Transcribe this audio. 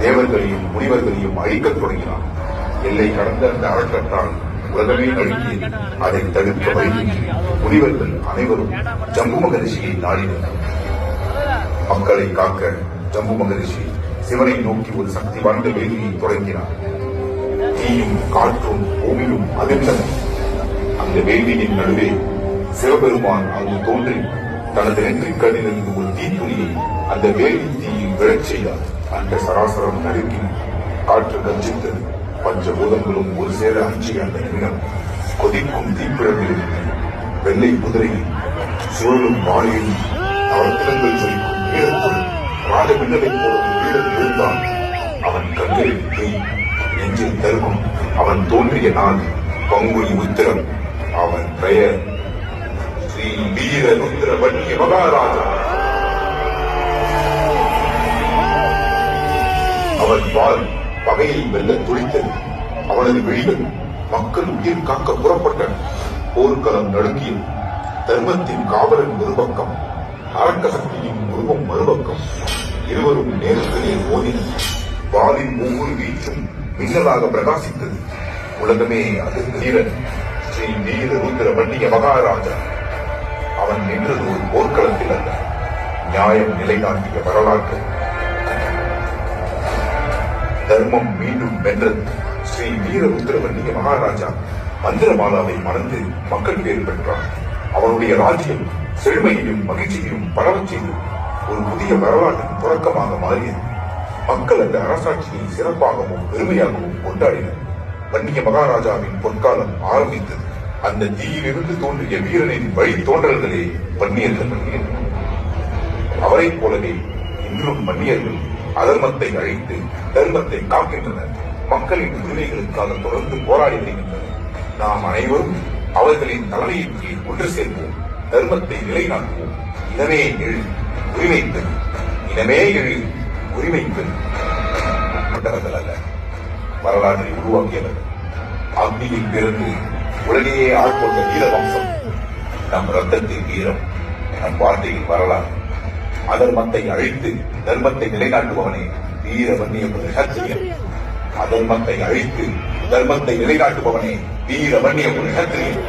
தேவர்களையும் முனிவர்களையும் அழிக்கத் தொடங்கினான். எல்லை கடந்த அந்த அறக்கட்டால் உலகமே நடுங்கியது. அதை தடுக்க வழியின்றி முனிவர்கள் அனைவரும் ஜம்பு மகரிஷியை நாடினர். மக்களை காக்க ஜம்பு மகரிஷி சிவனை நோக்கி ஒரு சக்தி வாய்ந்த வேலியை தொடங்கினார். தீயும் காற்றும் பூமியும் அதிர்ந்தன. அந்த வேலியின் நடுவே சிவபெருமான் அங்கு தோன்றினார். தனது நெற்றிக்கண்ணிலிருந்து ஒரு தீத்துளியை அந்த வேலி தீயில் விழச் செய்தார். அந்த சராசரம் நறுக்கி காற்று கஞ்சித்தது பஞ்சபூதங்களும் ஒரு சேர அஞ்சிய அந்த நிமிடம் கொதிக்கும் தீப்பிழம்பில் வெள்ளை குதிரையில் சுழலும் வாழையில் நவரத்தினங்கள் ஜொலிக்கும் வீரத்துள் ராஜ மின்னலைப் போல வீரன் இருந்தான் அவன் கண்களில் தீ நெஞ்சில் தருமம் அவன் தோன்றிய நாள் பங்குனி உத்திரம். அவன் பெயர் ஸ்ரீ வீர ருத்ர வன்னிய மகாராஜா. அவன் வாள் பகையை வெல்ல துடித்தது. அவனது விழிகள் மக்கள் உயிர் காக்க புறப்பட்டன. போர்க்களம் நடுங்கியது. தர்மத்தின் காவலன் ஒரு பக்கம் அரக்க உருவம் மறுபக்கம். இருவரும் நேருக்கு நேர் மோதினர். வாளின் ஒவ்வொரு வீச்சும் மின்னலாக பிரகாசித்தது. உலகமே அது வீரன் ஸ்ரீ வீர ருத்ர வன்னிய மகாராஜா. அவன் நின்றது ஒரு போர்க்களத்தில் அல்ல. நியாயம் நிலைநாட்டிய வரலாற்று. தர்மம் மீண்டும் வென்றது. ஸ்ரீ வீர மகாராஜா மந்திரமாலாவை மணந்து மக்கள் பேர் பெற்றார். அவருடைய ராஜ்யம் செழுமையையும் மகிழ்ச்சியையும் பரவச் செய்து ஒரு புதிய வரலாற்றின் தொடக்கமாக மாறியது. மக்கள் அந்த அரசாட்சியை சிறப்பாகவும் பெருமையாகவும் கொண்டாடினர். வன்னிய மகாராஜாவின் பொற்காலம் ஆரம்பித்தது. அந்த தீயிலிருந்து தோன்றிய வீரனின் வழி தோன்றல்களே வன்னியர்கள் அவரைப் போலவே இன்றும் மன்னியர்கள் அதர்மத்தை அழித்து தர்மத்தை காக்கின்றனர். மக்களின் உரிமைகளுக்காக தொடர்ந்து போராடி வருகின்றனர். நாம் அனைவரும் அவர்களின் தலைமையின் கீழ் ஒன்று சேர்வோம் தர்மத்தை நிலைநாட்டுவோம். இனமே எழு உரிமை பெண் இனமே எழு உரிமை பெண் அல்ல வரலாற்றை உருவாக்கியவர். அக்னியில் பிறந்து உலகையே ஆட்கொண்ட வீர வம்சம் நம் ரத்தத்தின் வீரம் நம் வார்த்தையின் வரலாறு. அதர்மத்தை அழித்து தர்மத்தை நிலைநாட்டுபவனே வீர வன்னிய புருஷத்திரியன் அதர்மத்தை அழித்து தர்மத்தை நிலைநாட்டுபவனே வீர வன்னிய புருஷத்திரியன்